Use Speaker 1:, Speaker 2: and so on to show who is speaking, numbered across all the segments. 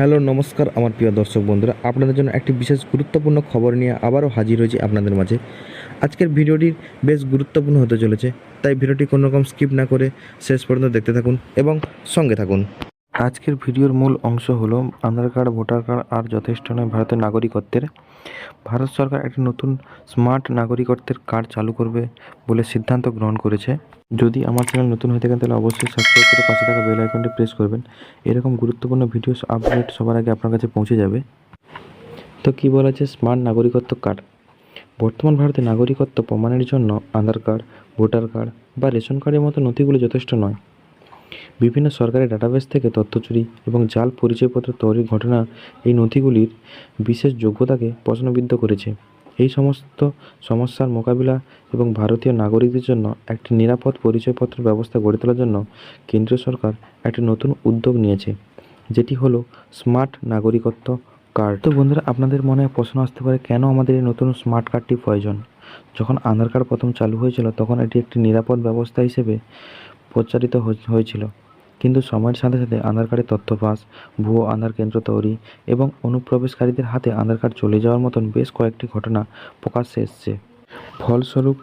Speaker 1: Hello, নমস্কার আমার প্রিয় দর্শক বন্ধুরা। আপনাদের জন্য একটি বিশেষ গুরুত্বপূর্ণ খবর নিয়ে আবারও হাজির হয়েছি আপনাদের মাঝে। আজকের ভিডিওটি বেশ গুরুত্বপূর্ণ হতে চলেছে, তাই ভিডিওটি কোনোরকম স্কিপ না করে শেষ পর্যন্ত দেখতে থাকুন এবং সঙ্গে থাকুন। আজকের ভিডিওর মূল অংশ হলো আধার কার্ড, ভোটার কার্ড আর যথেষ্ট নয় ভারতের নাগরিকত্বের। ভারত সরকার একটি নতুন স্মার্ট নাগরিকত্বের কার্ড চালু করবে বলে সিদ্ধান্ত গ্রহণ করেছে। যদি আমার চ্যানেল নতুন হয়ে থাকেন তাহলে অবশ্যই সাবস্ক্রাইব করে পাশে থাকা বেল আইকনটি প্রেস করবেন। এরকম গুরুত্বপূর্ণ ভিডিওস আপডেট সবার আগে আপনার কাছে পৌঁছে যাবে। তো কী বলা আছে স্মার্ট নাগরিকত্ব কার্ড? বর্তমান ভারতে নাগরিকত্ব প্রমাণের জন্য আধার কার্ড, ভোটার কার্ড বা রেশন কার্ডের মতো নথিগুলো যথেষ্ট নয়। বিভিন্ন সরকারি ডাটাবেস থেকে তথ্য চুরি এবং জাল পরিচয়পত্র তৈরির ঘটনা এই নথিগুলির বিশেষ যোগ্যতাকে প্রশ্নবিদ্ধ করেছে। এই সমস্ত সমস্যার মোকাবিলা এবং ভারতীয় নাগরিকদের জন্য একটি নিরাপদ পরিচয়পত্র ব্যবস্থা গড়ে তোলার জন্য কেন্দ্রীয় সরকার একটি নতুন উদ্যোগ নিয়েছে, যেটি হলো স্মার্ট নাগরিকত্ব কার্ড। তো বন্ধুরা, আপনাদের মনে প্রশ্ন আসতে পারে, কেন আমাদের এই নতুন স্মার্ট কার্ডটি প্রয়োজন? যখন আধার কার্ড প্রথম চালু হয়েছিল, তখন এটি একটি নিরাপদ ব্যবস্থা হিসেবে প্রচারিত হয়ে- হয়েছিল। কিন্তু সময়ের সাথে সাথে আধার কার্ডের তথ্য ফাঁস ভুয়ো আধার কেন্দ্র তৈরি এবং অনুপ্রবেশকারীদের হাতে আধার কার্ড চলে যাওয়ার মতন বেশ কয়েকটি ঘটনা প্রকাশ্যে এসছে। ফলস্বরূপ,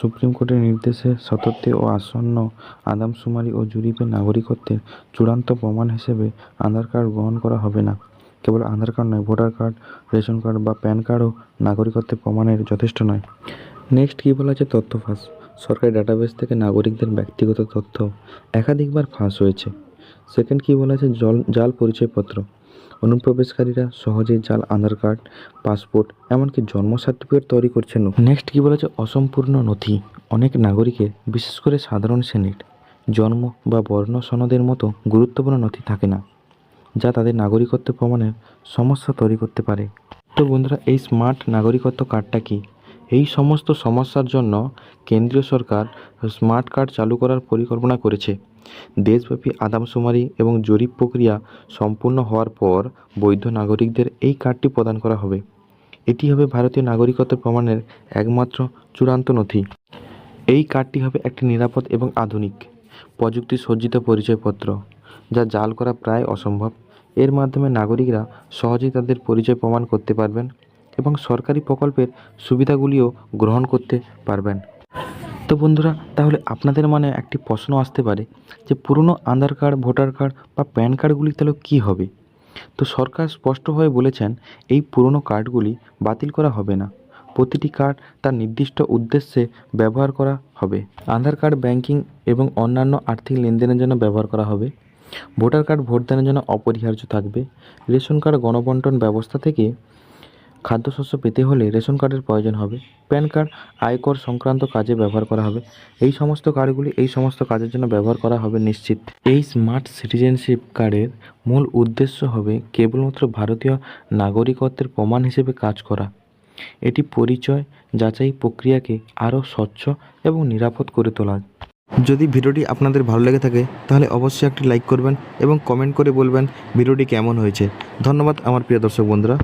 Speaker 1: সুপ্রিম কোর্টের নির্দেশে শতাব্দী ও আসন্ন আদমশুমারি ও জরিপে নাগরিকত্বের চূড়ান্ত প্রমাণ হিসেবে আধার কার্ড গ্রহণ করা হবে না। কেবল আধার কার্ড নয়, ভোটার কার্ড, রেশন কার্ড বা প্যান কার্ডও নাগরিকত্বের প্রমাণের যথেষ্ট নয়। নেক্সট কী বলা আছে তথ্য ফাঁস সরকারি ডাটাবেস থেকে নাগরিকদের ব্যক্তিগত তথ্য একাধিকবার ফাঁস হয়েছে। সেকেন্ড কী বলা আছে জল, জাল পরিচয়পত্র। অনুপ্রবেশকারীরা সহজেই জাল, আধার কার্ড পাসপোর্ট এমনকি জন্ম সার্টিফিকেট তৈরি করছেন। নেক্সট কী বলেছে অসম্পূর্ণ নথি। অনেক নাগরিকের বিশেষ করে সাধারণ শ্রেণির, জন্ম বা বর্ণ সনদের মতো গুরুত্বপূর্ণ নথি থাকে না, যা তাদের নাগরিকত্ব প্রমাণের সমস্যা তৈরি করতে পারে। তো বন্ধুরা, এই স্মার্ট নাগরিকত্ব কার্ডটা কি? এই সমস্ত সমস্যার জন্য কেন্দ্রীয় সরকার স্মার্ট কার্ড চালু করার পরিকল্পনা করেছে। দেশব্যাপী আদামশুমারি এবং জরিপ প্রক্রিয়া সম্পূর্ণ হওয়ার পর বৈধ নাগরিকদের এই কার্ডটি প্রদান করা হবে। এটি হবে ভারতীয় নাগরিকত্ব প্রমাণের একমাত্র চূড়ান্ত নথি। এই কার্ডটি হবে একটি নিরাপদ এবং আধুনিক প্রযুক্তি সজ্জিত পরিচয়পত্র, যা জাল করা প্রায় অসম্ভব। এর মাধ্যমে নাগরিকরা সহজেই তাদের পরিচয় প্রমাণ করতে পারবেন এবং সরকারি প্রকল্পের সুবিধাগুলিও গ্রহণ করতে পারবেন। তো বন্ধুরা, তাহলে আপনাদের মনে একটি প্রশ্ন আসতে পারে যে পুরনো আধার কার্ড, ভোটার কার্ড বা প্যান কার্ডগুলি তাহলে কী হবে? তো সরকার স্পষ্টভাবে বলেছেন, এই পুরনো কার্ডগুলি বাতিল করা হবে না। প্রতিটি কার্ড তার নির্দিষ্ট উদ্দেশ্যে ব্যবহার করা হবে। আধার কার্ড ব্যাংকিং এবং অন্যান্য আর্থিক লেনদেনের জন্য ব্যবহার করা হবে। ভোটার কার্ড ভোটদানের জন্য অপরিহার্য থাকবে। রেশন কার্ড গণবন্টন ব্যবস্থা থেকে খাদ্যশস্য পেতে হলে রেশন কার্ডের প্রয়োজন হবে, প্যান কার্ড, আয়কর সংক্রান্ত কাজে ব্যবহার করা হবে। এই সমস্ত কার্ডগুলি এই সমস্ত কাজের জন্য ব্যবহার করা হবে নিশ্চিত। এই স্মার্ট সিটিজেনশিপ কার্ডের মূল উদ্দেশ্য হবে কেবলমাত্র ভারতীয় নাগরিকত্বের প্রমাণ হিসেবে কাজ করা। এটি পরিচয় যাচাই প্রক্রিয়াকে আরও স্বচ্ছ এবং নিরাপদ করে তোলা যদি ভিডিওটি আপনাদের ভালো লেগে থাকে, তাহলে অবশ্যই একটি লাইক করবেন এবং কমেন্ট করে বলবেন ভিডিওটি কেমন হয়েছে। ধন্যবাদ আমার প্রিয় দর্শক বন্ধুরা।